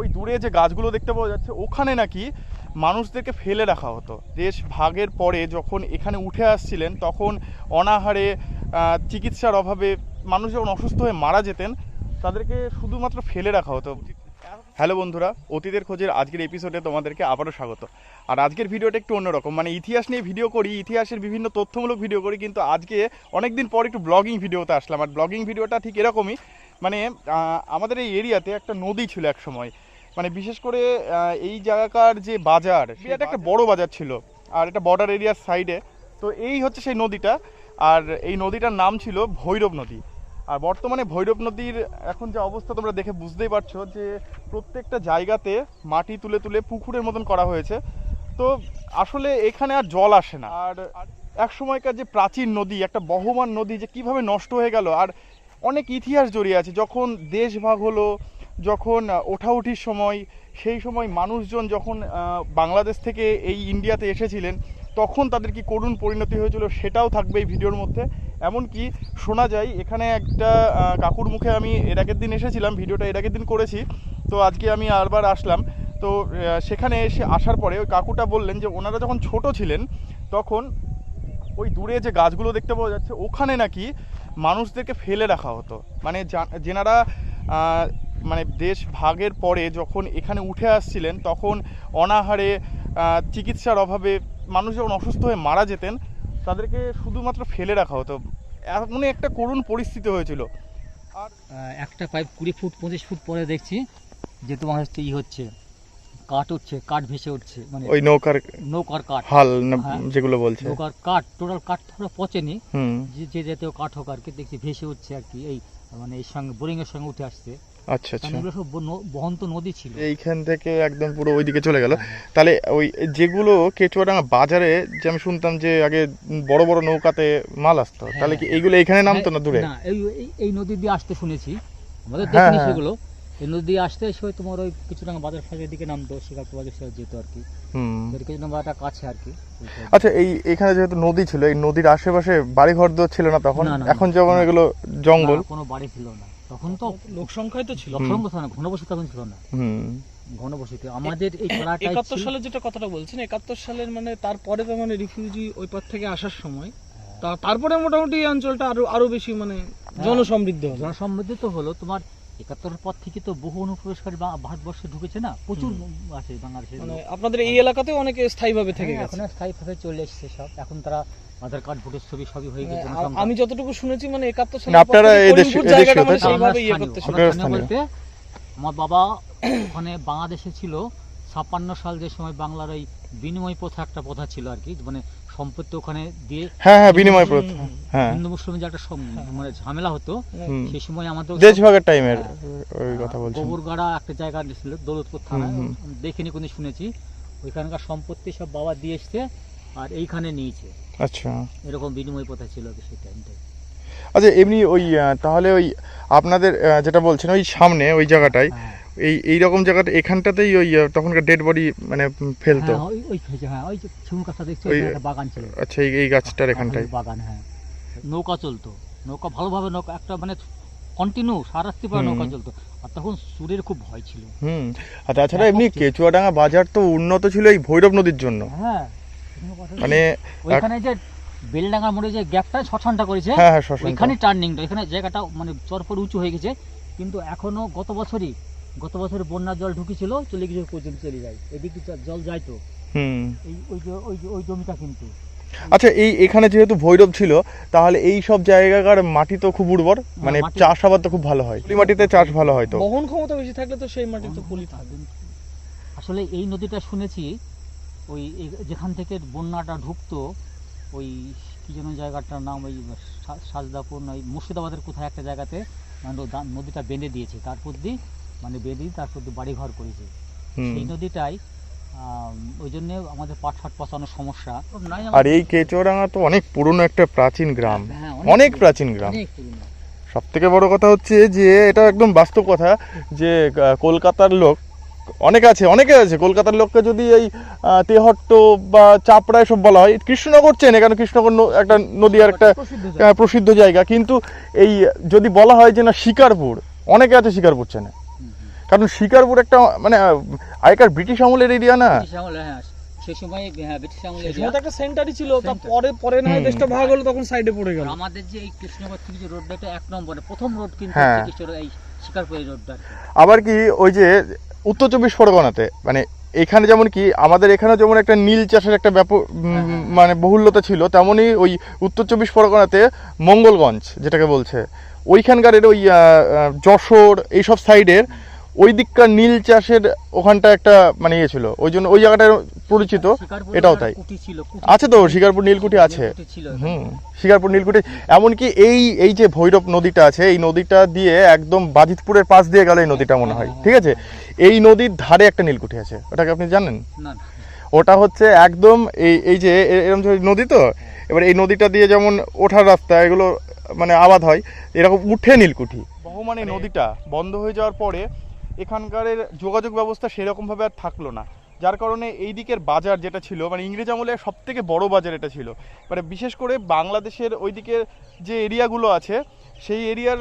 ওই দূরে যে গাছগুলো দেখতে পাওয়া যাচ্ছে, ওখানে নাকি মানুষদেরকে ফেলে রাখা হতো। দেশ ভাগের পরে যখন এখানে উঠে আসছিলেন, তখন অনাহারে চিকিৎসার অভাবে মানুষ যখন অসুস্থ হয়ে মারা যেতেন, তাদেরকে শুধুমাত্র ফেলে রাখা হতো। হ্যালো বন্ধুরা, অতীতের খোঁজের আজকের এপিসোডে তোমাদেরকে আবারও স্বাগত। আর আজকের ভিডিওটা একটু অন্যরকম মানে ইতিহাস নিয়ে ভিডিও করি, ইতিহাসের বিভিন্ন তথ্যমূলক ভিডিও করি, কিন্তু আজকে অনেক দিন পর একটু ব্লগিং ভিডিওতে আসলাম। আর ব্লগিং ভিডিওটা ঠিক এরকমই মানে আমাদের এই এরিয়াতে একটা নদী ছিল এক সময়। মানে বিশেষ করে এই জায়গাকার যে বাজার এটা একটা বড় বাজার ছিল আর এটা বর্ডার এরিয়ার সাইডে তো এই হচ্ছে সেই নদীটা আর এই নদীটার নাম ছিল ভৈরব নদী। আর বর্তমানে ভৈরব নদীর এখন যে অবস্থা তোমরা দেখে বুঝতেই পারছ যে প্রত্যেকটা জায়গাতে মাটি তুলে তুলে পুকুরের মতন করা হয়েছে। তো আসলে এখানে আর জল আসে না। আর এক সময়কার যে প্রাচীন নদী একটা বহমান নদী যে কীভাবে নষ্ট হয়ে গেল আর অনেক ইতিহাস জড়িয়ে আছে। যখন দেশ ভাগ হলো যখন ওঠাউঠির সময়, সেই সময় মানুষজন যখন বাংলাদেশ থেকে এই ইন্ডিয়াতে এসেছিলেন, তখন তাদের কি করুণ পরিণতি হয়েছিল সেটাও থাকবে এই ভিডিওর মধ্যে। এমনকি শোনা যায়, এখানে একটা কাকুর মুখে আমি এর আগের দিন এসেছিলাম, ভিডিওটা এর আগের দিন করেছি, তো আজকে আমি আরবার আসলাম। তো সেখানে এসে আসার পরে ওই কাকুটা বললেন যে, ওনারা যখন ছোট ছিলেন, তখন ওই দূরে যে গাছগুলো দেখতে পাওয়া যাচ্ছে, ওখানে নাকি মানুষদেরকে ফেলে রাখা হতো। মানে যেনারা মানে দেশ ভাগের পরে যখন এখানে উঠে আসছিলেন তখন অনাহারে চিকিৎসার অভাবে মানুষ যখন অসুস্থ হয়ে মারা যেতেন তাদেরকে শুধুমাত্র ফেলে রাখা হতো। এমনই একটা করুণ পরিস্থিতি হয়েছিল। আর একটা পাইপ কুড়ি ফুট পঁচিশ ফুট পরে দেখছি যে তোমার হচ্ছে ই হচ্ছে কাঠ উঠছে কাঠ ভেসে উঠছে মানে ওই নৌকার নৌকার কাঠ। হাল হ্যাঁ। যেগুলো বলছে। নৌকার কাঠ টোটাল কাঠ তো পচেনি। হুম। যে যে জাতীয় কাঠ হোক আর কি দেখছি ভেসে উঠছে আর কি এই মানে এই সঙ্গে বোরিং এর সঙ্গে উঠে আসছে। আচ্ছা আচ্ছা। এগুলো সব বহন্ত নদী ছিল। এইখান থেকে একদম পুরো ওইদিকে চলে গেল। হ্যাঁ, তাহলে ওই যেগুলো কেচুয়াডাঙ্গা বাজারে যে আমি শুনতাম যে আগে বড় বড় নৌকাতে মাল আসতো তাহলে কি এইগুলো এখানে নামতো না দূরে? না এই নদী দিয়ে আসতে শুনেছি। আমাদের হ্যাঁ, দেখিনি হ্যাঁ। সেগুলো। এই নদী দিয়ে আসতে এসে তোমার ওই কিছুটা বাজার ফাজার দিকে নামতো শিকারপুর বাজার সে যেত আর কি। কাছে আর কি। আচ্ছা এই এখানে যেহেতু নদী ছিল এই নদীর আশেপাশে বাড়ি ঘর ছিল না তখন? এখন না। যখন এগুলো জঙ্গল। কোনো বাড়ি ছিল না। তখন তো লোক সংখ্যাই তো ছিল। লোকসংখ্যা না ঘনবসতি তখন ছিল না। হুম। ঘনবসতি। আমাদের এই পাড়াটাই একাত্তর সালে যেটা কথাটা বলছেন একাত্তর সালের মানে তারপরে তো মানে রিফিউজি ওই পথ থেকে আসার সময়। তা তারপরে মোটামুটি এই অঞ্চলটা আরও আরও বেশি মানে জনসমৃদ্ধ জনসমৃদ্ধ তো হলো। তোমার একাত্তরের পর থেকে তো বহু অনুপ্রবেশকারী ভারতবর্ষে ঢুকেছে না? প্রচুর আছে বাংলাদেশের মানে আপনাদের এই এলাকাতেও অনেকে স্থায়ীভাবে থেকে হ্যাঁ, গেছে। এখন স্থায়ীভাবে চলে এসেছে সব। এখন তারা আধার কার্ড ভোটের ছবি সবই হয়ে গেছে মানে আমি যতটুকু শুনেছি মানে একাত্তর সালে আপনারা ইয়ে আপনারা স্থানীয় স্থানীয়। বলতে আমার বাবা ওখানে বাংলাদেশে ছিল। ছাপ্পান্ন সাল যে সময় বাংলার ওই বিনিময় প্রথা একটা প্রথা ছিল আর কি মানে সম্পত্তি ওখানে দিয়ে হ্যাঁ হ্যাঁ বিনিময় প্রথা হ্যাঁ। হিন্দু মুসলিমের যে একটা মানে ঝামেলা হতো সেই সময় আমাদের দেশভাগের টাইমের ওই কথা বলছেন। গোবরগাড়া একটা জায়গা ছিল দৌলতপুর থানায় দেখিনি কোনো শুনেছি। ওইখানকার সম্পত্তি সব বাবা দিয়ে এসছে আর এইখানে নিয়েছে। আচ্ছা। এরকম বিনিময় প্রথা ছিল সেই টাইমটাই আচ্ছা এমনি ওই তাহলে ওই আপনাদের যেটা বলছেন ওই সামনে ওই জায়গাটায় হ্যাঁ। এই এই রকম জায়গাটা এখানটাতেই ওই তখনকার ডেড বডি মানে ফেলতো। হ্যাঁ, ওই- ওই হ্যাঁ ওই যে দেখছ একটা বাগান ছিল। আচ্ছা এই এই গাছটার এখানটায়। হলুদ বাগান হ্যাঁ। নৌকা চলতো নৌকা ভালোভাবে নৌকা একটা মানে কন্টিনিউ পরে নৌকা চলতো। আর তখন সুরের খুব ভয় ছিল। হুম আর তাছাড়া এমনি। কেচুয়াডাঙ্গা বাজার তো উন্নত ছিল এই ভৈরব নদীর জন্য। হ্যাঁ। মানে ওইখানে যে বেলডাঙ্গার মোড়ে যে গ্যাপটা শ্মশানটা করেছে হ্যাঁ হ্যাঁ। ওইখানে টার্নিংটা এখানে জায়গাটা মানে চরপর উঁচু হয়ে গেছে। কিন্তু এখনও গত বছরই গত বছরে বন্যার জল ঢুকেছিল চলে গেছে পর্যন্ত চলে যায়। এদিকে জল যায় তো। এই ওই ওই ওই জমিটা কিন্তু। আচ্ছা এই এখানে যেহেতু ভৈরব ছিল তাহলে এই সব জায়গাকার মাটি তো খুব উর্বর মানে হ্যাঁ, মাটি- চাষাবাদ তো খুব ভালো হয়। পলি মাটিতে চাষ ভালো হয় তো? বহন ক্ষমতা বেশি থাকলে তো সেই মাটি তো পলি থাকবে আসলে এই নদীটা শুনেছি ওই যেখান থেকে বন্যাটা ঢুকতো ওই কি যেন জায়গাটার নাম ওই সাজদাপুর ওই মুর্শিদাবাদের কোথায় একটা জায়গাতে মানে নদীটা বেঁধে দিয়েছে। তারপর দিয়ে মানে বেঁধে দিয়ে তারপর দিয়ে বাড়ি ঘর করেছে সেই নদীটাই ওই জন্য আমাদের পাট ফাট পচানোর সমস্যা। আর এই কেচুয়াডাঙ্গা তো অনেক পুরনো একটা প্রাচীন গ্রাম। হ্যাঁ, অনেক প্রাচীন গ্রাম। সব থেকে বড় কথা হচ্ছে যে এটা একদম বাস্তব কথা যে কলকাতার লোক অনেক আছে অনেকে আছে। কলকাতার লোককে যদি এই তেহট্ট বা চাপড়া এসব বলা হয় কৃষ্ণনগর চেন এখানে কৃষ্ণনগর একটা নদী আর একটা প্রসিদ্ধ জায়গা। কিন্তু এই যদি বলা হয় যে না শিকারপুর অনেকে আছে শিকারপুর চেনে। কারণ শিকারপুর একটা মানে আগেকার ব্রিটিশ আমলের এরিয়া না ব্রিটিশ আমলে হ্যাঁ সময় হ্যাঁ ব্রিটিশ আমলে তো একটা সেন্টারই ছিল Center. তারপরে পরে না হয় দেশটা ভাগ হলো তখন সাইডে পড়ে গেল আমাদের যে এই কৃষ্ণনগর থেকে যে রোডটা এটা এক নম্বরে প্রথম রোড কিন্তু হ্যাঁ। হচ্ছে কৃষ্ণ এই শিকারপুর এই রোডটা আবার কি ওই যে উত্তর চব্বিশ পরগনাতে মানে এখানে যেমন কি আমাদের এখানে যেমন একটা নীল চাষের একটা ব্যাপক। মানে বহুল্যতা ছিল তেমনই ওই উত্তর চব্বিশ পরগনাতে মঙ্গলগঞ্জ যেটাকে বলছে ওইখানকার এর ওই যশোর এইসব সাইডের ওই দিককার নীল চাষের ওখানটা একটা মানে ইয়ে ছিল। ওই জন্য ওই জায়গাটা পরিচিত এটাও তাই। আছে তো শিকারপুর নীলকুঠি আছে। হুম শিকারপুর নীলকুঠি এমনকি এই এই যে ভৈরব নদীটা আছে এই নদীটা দিয়ে একদম বাজিতপুরের পাশ দিয়ে গেল এই নদীটা মনে হয় ঠিক আছে? এই নদীর ধারে একটা নীলকুঠি আছে ওটাকে আপনি জানেন? না না। ওটা হচ্ছে একদম এই এই যে এরকম নদী তো এবার এই নদীটা দিয়ে যেমন ওঠার রাস্তা এগুলো মানে আবাদ হয় এরকম উঠে নীলকুঠি। বহুমানে নদীটা বন্ধ হয়ে যাওয়ার পরে এখানকার যোগাযোগ ব্যবস্থা সেরকমভাবে আর থাকল না। যার কারণে এই দিকের বাজার যেটা ছিল মানে ইংরেজ আমলে সব থেকে বড়ো বাজার এটা ছিল। মানে বিশেষ করে বাংলাদেশের ওই দিকের যে এরিয়াগুলো আছে, সেই এরিয়ার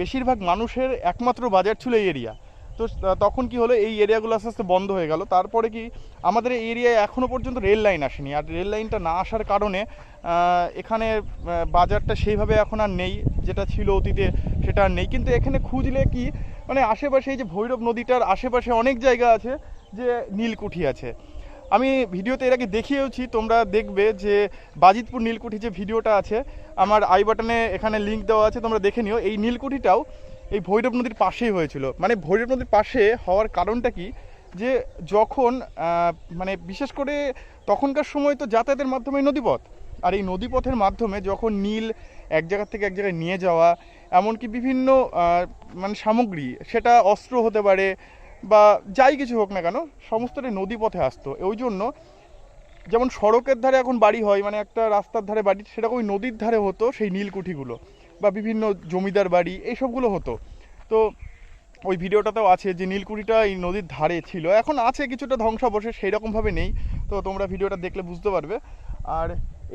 বেশিরভাগ মানুষের একমাত্র বাজার ছিল এই এরিয়া। তো তখন কি হলো, এই এরিয়াগুলো আস্তে আস্তে বন্ধ হয়ে গেল। তারপরে কি, আমাদের এই এরিয়ায় এখনও পর্যন্ত রেল লাইন আসেনি। আর রেল লাইনটা না আসার কারণে এখানে বাজারটা সেইভাবে এখন আর নেই, যেটা ছিল অতীতে সেটা আর নেই। কিন্তু এখানে খুঁজলে কি মানে আশেপাশে এই যে ভৈরব নদীটার আশেপাশে অনেক জায়গা আছে যে নীলকুঠি আছে। আমি ভিডিওতে এর আগে দেখিয়েওছি, তোমরা দেখবে যে বাজিতপুর নীলকুঠি যে ভিডিওটা আছে, আমার আই বাটনে এখানে লিঙ্ক দেওয়া আছে, তোমরা দেখে নিও। এই নীলকুঠিটাও এই ভৈরব নদীর পাশেই হয়েছিল। মানে ভৈরব নদীর পাশে হওয়ার কারণটা কি? যে যখন মানে বিশেষ করে তখনকার সময় তো যাতায়াতের মাধ্যমে নদীপথ। আর এই নদীপথের মাধ্যমে যখন নীল এক জায়গা থেকে এক জায়গায় নিয়ে যাওয়া, এমনকি বিভিন্ন মানে সামগ্রী, সেটা অস্ত্র হতে পারে বা যাই কিছু হোক না কেন, সমস্তটাই নদীপথে আসতো। ওই জন্য যেমন সড়কের ধারে এখন বাড়ি হয় মানে একটা রাস্তার ধারে বাড়ি, সেরকম ওই নদীর ধারে হতো সেই নীলকুঠিগুলো। বা বিভিন্ন জমিদার বাড়ি, এইসবগুলো হতো। তো ওই ভিডিওটাতেও আছে যে নীলকুঠিটা এই নদীর ধারে ছিল। এখন আছে কিছুটা ধ্বংসাবশেষ সেই রকমভাবে নেই। তো তোমরা ভিডিওটা দেখলে বুঝতে পারবে। আর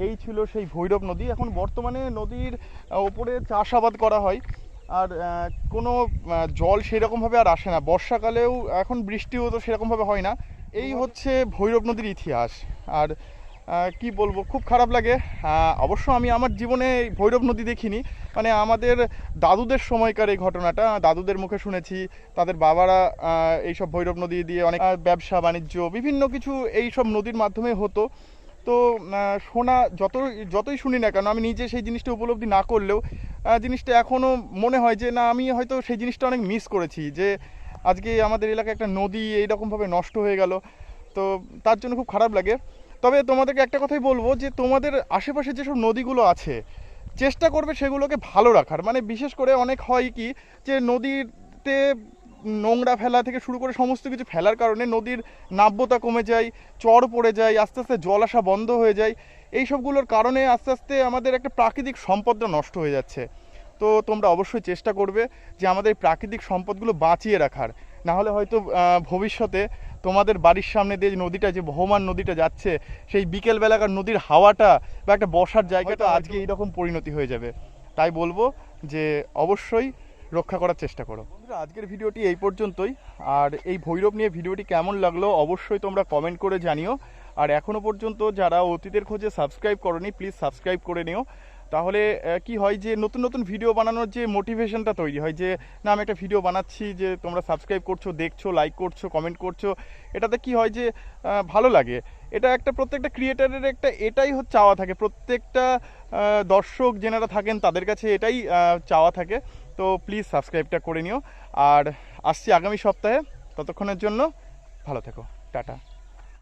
এই ছিল সেই ভৈরব নদী। এখন বর্তমানে নদীর ওপরে চাষাবাদ করা হয়। আর কোনো জল সেরকমভাবে আর আসে না। বর্ষাকালেও এখন বৃষ্টিও তো সেরকমভাবে হয় না। এই হচ্ছে ভৈরব নদীর ইতিহাস। আর কি বলব, খুব খারাপ লাগে। অবশ্য আমি আমার জীবনে ভৈরব নদী দেখিনি। মানে আমাদের দাদুদের সময়কার এই ঘটনাটা, দাদুদের মুখে শুনেছি, তাদের বাবারা এইসব ভৈরব নদী দিয়ে অনেক ব্যবসা, বাণিজ্য, বিভিন্ন কিছু এই সব নদীর মাধ্যমে হতো। তো শোনা যত যতই শুনি না কেন, আমি নিজে সেই জিনিসটা উপলব্ধি না করলেও জিনিসটা এখনও মনে হয় যে, না, আমি হয়তো সেই জিনিসটা অনেক মিস করেছি, যে আজকে আমাদের এলাকায় একটা নদী এইরকমভাবে নষ্ট হয়ে গেল। তো, তার জন্য খুব খারাপ লাগে। তবে তোমাদেরকে একটা কথাই বলব যে তোমাদের আশেপাশে যেসব নদীগুলো আছে, চেষ্টা করবে সেগুলোকে ভালো রাখার। মানে বিশেষ করে অনেক হয় কি যে নদীতে নোংরা ফেলা থেকে শুরু করে সমস্ত কিছু ফেলার কারণে নদীর নাব্যতা কমে যায়, চর পড়ে যায়, আস্তে আস্তে জল আসা বন্ধ হয়ে যায়। এই সবগুলোর কারণে আস্তে আস্তে আমাদের একটা প্রাকৃতিক সম্পদটা নষ্ট হয়ে যাচ্ছে। তো তোমরা অবশ্যই চেষ্টা করবে যে আমাদের প্রাকৃতিক সম্পদগুলো বাঁচিয়ে রাখার। না হলে হয়তো ভবিষ্যতে তোমাদের বাড়ির সামনে দিয়ে যে নদীটা যে বহমান নদীটা যাচ্ছে সেই বিকেলবেলাকার নদীর হাওয়াটা বা একটা বসার জায়গাটা আজকে এইরকম পরিণতি হয়ে যাবে। তাই বলব যে অবশ্যই রক্ষা করার চেষ্টা করো। বন্ধুরা আজকের ভিডিওটি এই পর্যন্তই। আর এই ভৈরব নিয়ে ভিডিওটি কেমন লাগল অবশ্যই তোমরা কমেন্ট করে জানিও। আর এখনও পর্যন্ত যারা অতীতের খোঁজে সাবস্ক্রাইব করনি প্লিজ সাবস্ক্রাইব করে নিও। তাহলে কি হয় যে নতুন নতুন ভিডিও বানানোর যে মোটিভেশনটা তৈরি হয় যে, না, আমি একটা ভিডিও বানাচ্ছি যে তোমরা সাবস্ক্রাইব করছ, দেখছ লাইক করছ কমেন্ট করছ। এটাতে কি হয় যে ভালো লাগে। এটা একটা প্রত্যেকটা ক্রিয়েটারের একটা এটাই হচ্ছে চাওয়া থাকে। প্রত্যেকটা দর্শক যেনারা থাকেন তাদের কাছে এটাই চাওয়া থাকে। তো প্লিজ সাবস্ক্রাইবটা করে নিও। আর আসছি আগামী সপ্তাহে। ততক্ষণের জন্য ভালো থেকো। টাটা।